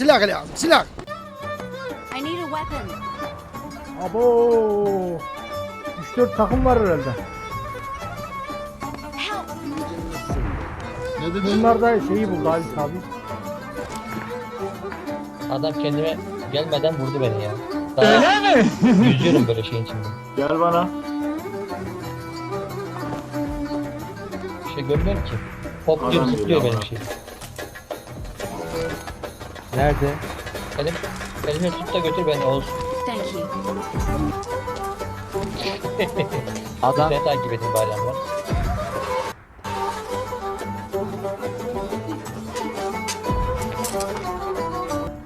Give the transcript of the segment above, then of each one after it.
Bana silah lazım silah. I need a weapon. Abo. 3-4 takım var herhalde. Help! Ne dedin? Bunlar da şeyi buldu Ali abi. Adam kendime gelmeden vurdu beni ya. Öyle mi? Yüzüyorum böyle şeyin içinde. Gel bana. Bir şey görmüyorum ki. Hop diyor Adam zıplıyor geliyor benim ama. şey. Nerede? Elim, elime tut da götür beni Oğuz. Thank you. Adam Seni takip edin.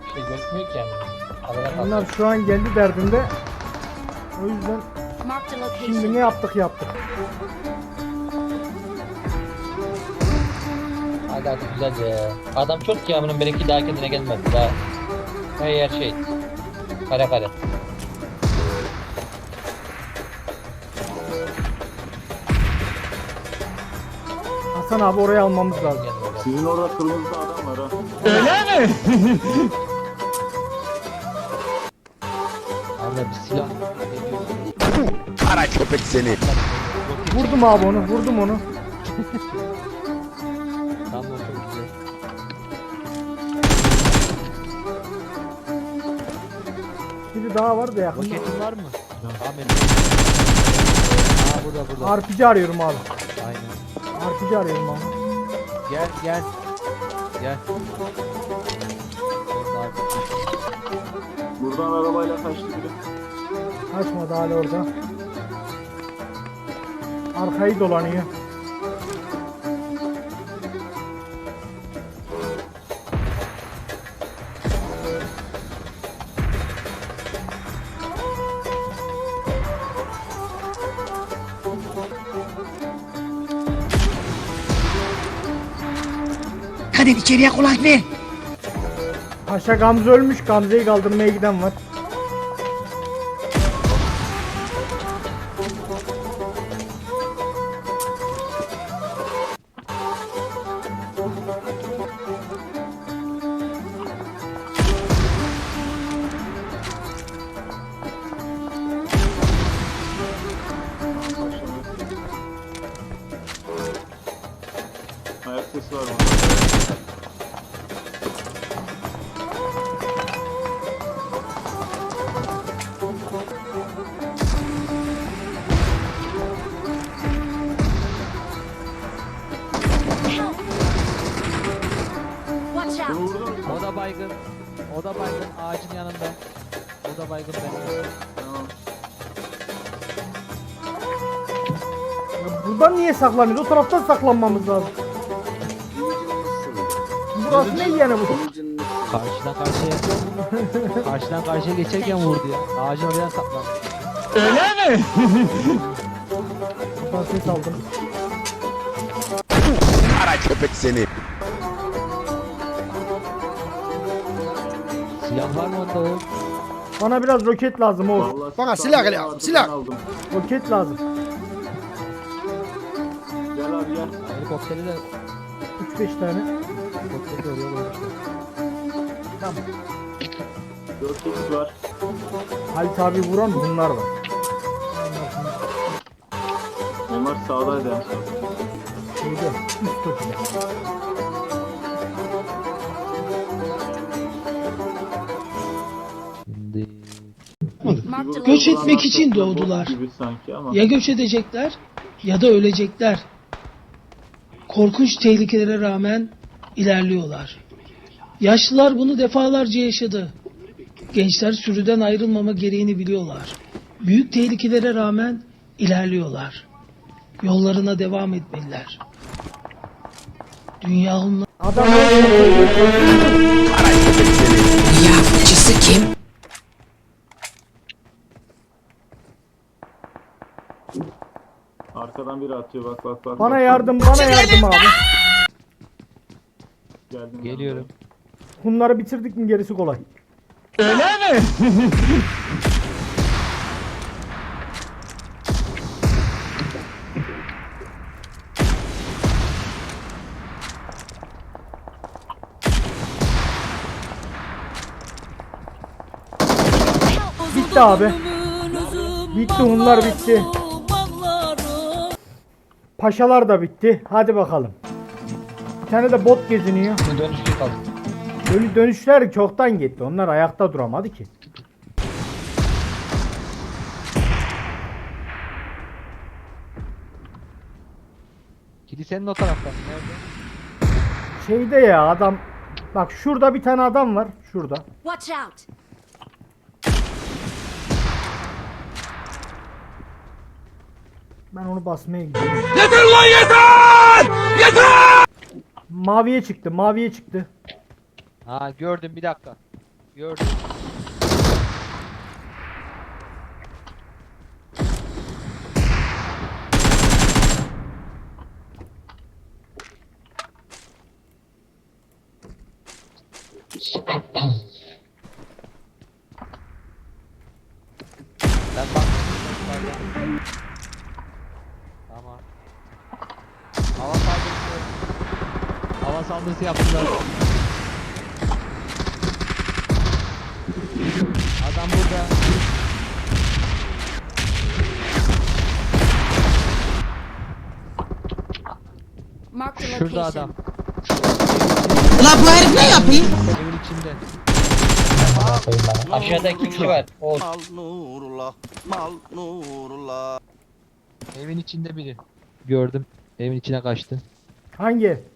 Bir şey gözükmüyor ki yani. Alana kalk. Bunlar şu an kendi derdinde. O yüzden Marked a şimdi location. ne yaptık yaptık. Hadi hadi güzel ya. Adam çok ki amının benimki daha kendine gelmedi daha. Her yer şey. Kare kare. Hasan abi oraya almamız lazım. Gelmedi. Sizin orada kırmızı adam var ha. Anne bir silah. Kara köpek seni. Vurdum abi onu, vurdum onu. Da çok güzel. Biri daha var da yakında. Roketin var mı? Ahmet. Aa burada burada. RPG arıyorum abi. Aynen. RPG arıyorum abi. Gel gel. Gel. Orada abi. Buradan arabayla kaçtı biri. Kaçmadı hala orada. Arkayı dolanıyor. Kadir içeriye kulak ver. Paşa Gamze ölmüş. Gamze'yi kaldırmaya giden var. Out! O da baygın. O da baygın ağacın yanında. O da baygın benim. Ya buradan niye saklanıyoruz? O taraftan saklanmamız lazım. Burası ne yani bu? Karşıdan karşıya. Karşıdan karşıya geçerken vurdu ya. Ağacın oraya saklandı. Buradan ses aldım. Kara köpek seni. Silah var mı onda? Bana biraz roket lazım o. Vallahi Bana şu silah anda lazım, arkadan silah. Aldım. Roket lazım. Gel abi gel. Helikopteri de 3-5 tane. helikopteri de oraya koymuşlar. Tamam. 4 8 var. Halit abi vuran bunlar var. Onlar sağdaydı. Şeyde, üst köşede. Göç etmek için doğdular. Ya göç edecekler ya da ölecekler. Korkunç tehlikelere rağmen ilerliyorlar. Yaşlılar bunu defalarca yaşadı. Gençler sürüden ayrılmama gereğini biliyorlar. Büyük tehlikelere rağmen ilerliyorlar. Yollarına devam etmeliler. Dünya onlara Adam Kara köpek seni. Yapıcısı kim? Arkadan biri atıyor bak bak bak. Bana bak. yardım, bana yardım abi. Geldim Geliyorum. Bunları bitirdik mi gerisi kolay. Öyle mi? bitti abi. Bitti bunlar bitti. Paşalar da bitti. Hadi bakalım. Bir tane de bot geziniyor. Şimdi dönüşlü kaldı. Dönü dönüşler çoktan gitti. Onlar ayakta duramadı ki. Kilisenin o tarafta. Nerede? Şeyde ya adam Bak şurada bir tane adam var. Şurada. Watch out! Ben onu basmaya gidiyorum. Yeter lan yeter! Yeter! Maviye çıktı. Maviye çıktı. Ha gördüm bir dakika. Gördüm. Ben bak. Tamam. Hava saldırısı. Hava saldırısı yaptılar. Adam burada. Şurada adam. La bu herif ne yapıyor? Evin içinde. Aşağıda iki kişi var. O Mal nurullah, mal nurullah. Evin içinde biri. Gördüm. Evin içine kaçtı. Hangi?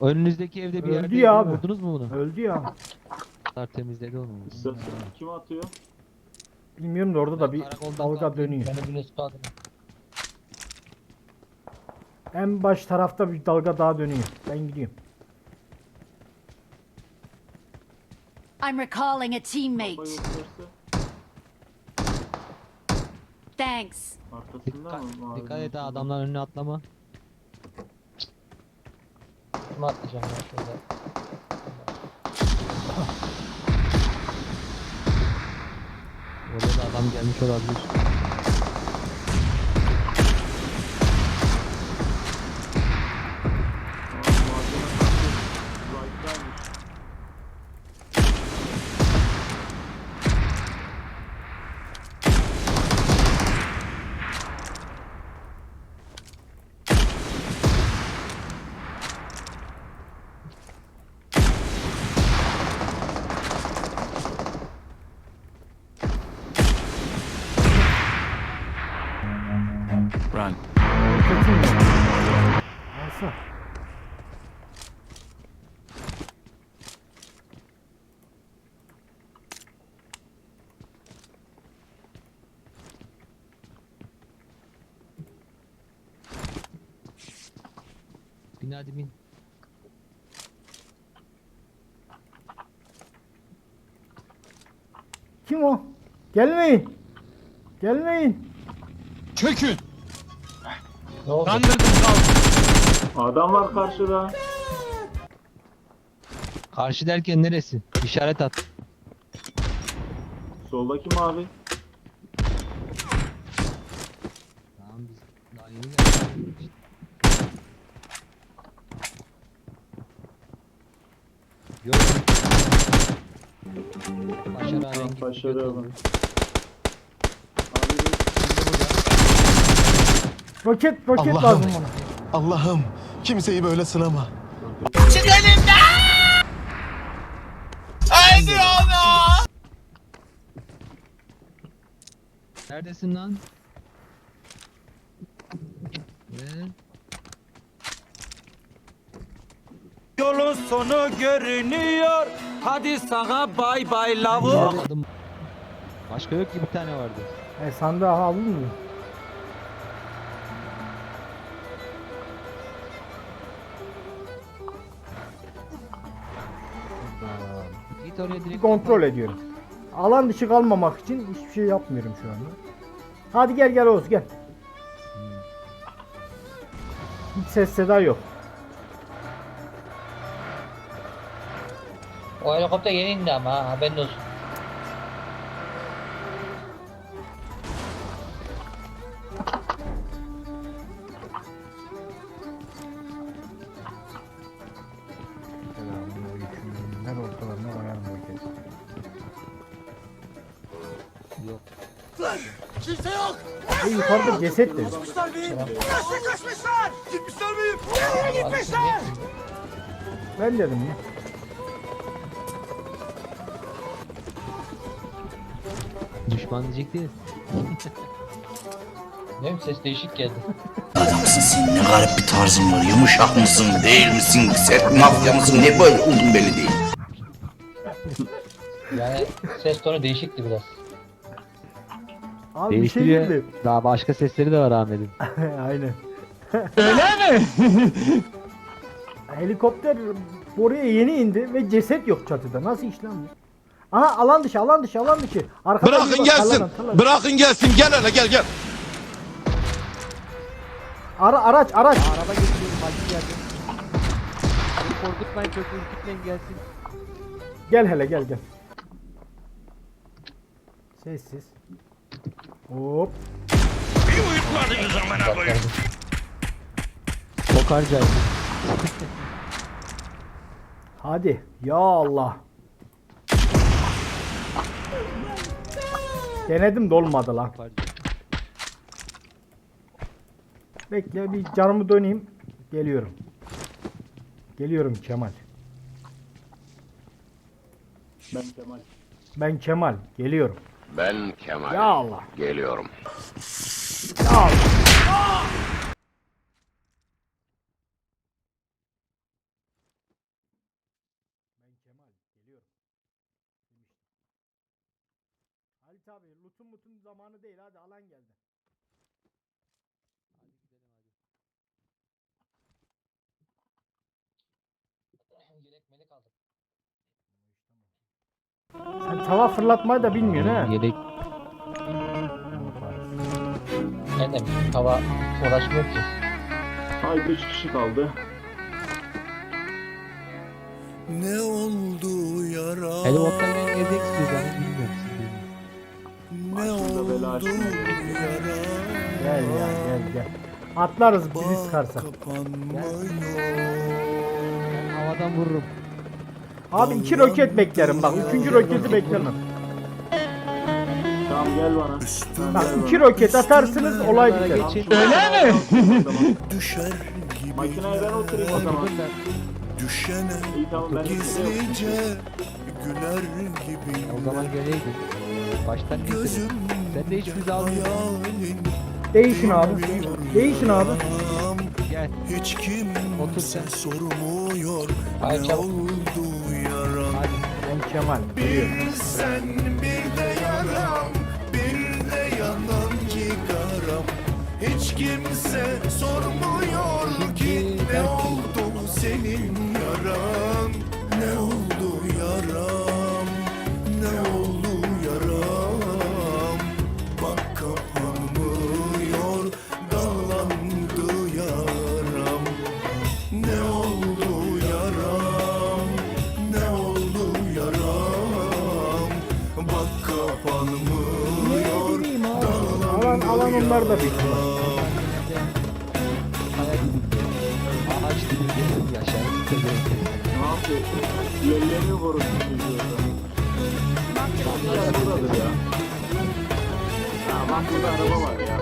Önünüzdeki evde bir Öldü yerde ya abi. vurdunuz mu bunu? Öldü ya. Kar temizledi onu. Kim atıyor? Bilmiyorum da orada da bir Karakoldan dalga dönüyor. beni birisi kaldı. En baş tarafta bir dalga daha dönüyor. Ben gidiyorum. I'm recalling a Kafa teammate. gösterse Thanks. Dikkat, mı? Dikkat et ha, adamların önüne atlama. Kimi atlayacağım ya şurada. Oraya da adam gelmiş olabilir. Bin hadi bin. Kim o? Gelmeyin. Gelmeyin. Ne oldu? Adam var karşıda. Karşı derken neresi? İşaret at. Soldaki mavi. Tamam biz daha yeni geldik. Gördüm. Başarı Tamam, rengi. başarı var. Roket roket Allah'ım. lazım bana. Allah'ım kimseyi böyle sınama. Neredesin lan? Ne? Sonu görünüyor. Hadi sana bay bay lavuk. Başka yok ki bir tane vardı. E sandığı aldın mı? Git oraya Bir direkt. kontrol ediyorum. Alan dışı kalmamak için hiçbir şey yapmıyorum şu anda. Hadi gel gel Oğuz gel. Hiç ses seda yok. O helikopter yeni indi ama ha, haberin olsun. Ben ortalarına koyarım herkes. Yok. Lan! Kimse yok! E yukarıda ceset de yok. Kaçmışlar beyim! Kaçmışlar! Gitmişler beyim! Nereye gitmişler? Ben dedim ya. Düşman diyecek değil. Ne bileyim ses değişik geldi. Adamsın sen ne garip bir tarzın var. Yumuşak mısın değil misin? Sert mafya mısın? Ne böyle oldun belli değil. Yani ses tonu değişikti biraz. Abi bir şey? Değiştiriyor. Daha başka sesleri de var Ahmet'in. Aynen. Öyle mi? Helikopter buraya yeni indi ve ceset yok çatıda. Nasıl iş lan bu? Aha alan dışı alan dışı alan dışı. Arkadan bir Bırakın bak, gelsin. tarladan, tarladan. Bırakın gelsin. Gel hele gel gel. Ara, araç araç. Araba getiriyor bak geldi. Beni korkutmayın çok ürkütmeyin gelsin. Gel hele gel gel. Sessiz. Hop. Hadi. Ya Allah. Denedim de olmadı lan. Bekle bir canımı döneyim. Geliyorum. Geliyorum Kemal. Ben Kemal. Ben Kemal. Geliyorum. Ben Kemal. Ya Allah. Geliyorum. Ya Allah. Ben Kemal. Geliyorum. Demiştim. Halit abi lutun mutun zamanı değil hadi alan geldi. Yelek melek aldım. Sen tava fırlatmayı da bilmiyorsun ha. Yelek Ben de hava uğraşmıyor ki. Haydi 3 kişi kaldı. Ne oldu yara? Helikopter ben bilmiyorum siz bilmiyorum. Ne bela oldu yara? Gel ya gel gel. Atlarız bizi sıkarsa. Ben havadan vururum. Abi iki roket beklerim bak. Üçüncü roketi beklemem. Tamam gel bana. Bak gel iki roket atarsınız olay biter. Öyle mi? Düşer gibi Makineye ben oturayım o zaman. Düşene gizlice güler gibi O zaman geleydin. Baştan gözüm Sen de hiç bizi almıyorsun. Değişin abi. Değişin abi. Gel. hiç Otur kimse sen. sormuyor Hayır, ne çabuk. oldu yaram Hadi. Ben Kemal. Geliyorum. sen bir de yaram bir de yanan cigaram hiç kimse sormuyor ki ne oldu Onlar da. Kaya dibinde. Ağaç dibinde. Yaşar. Ne yapıyor? Yerlerini korusun. Onlar buradadır ya. Ya bak burada araba var ya.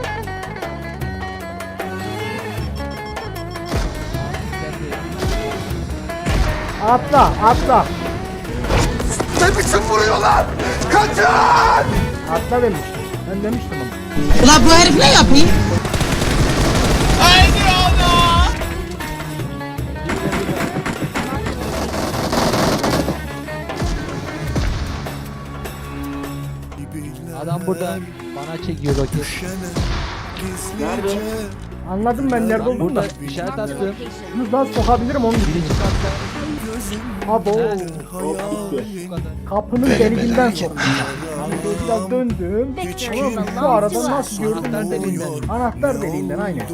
Atla atla. ne biçim vuruyorlar kaçın Atla demiştim. Ben demiştim ama. Ula bu herif ne yapıyor? Adam burada bana çekiyor roket. Nerede? Anladım ben nerede olduğunu Burada da. işaret attım. Şunu nasıl sokabilirim onu. Birinci katta. Abo. Kapının deliğinden. Abi biraz döndüm. Belongs şu to arada us. nasıl gördüm? Anahtar deliğinden. Anahtar deliğinden aynen.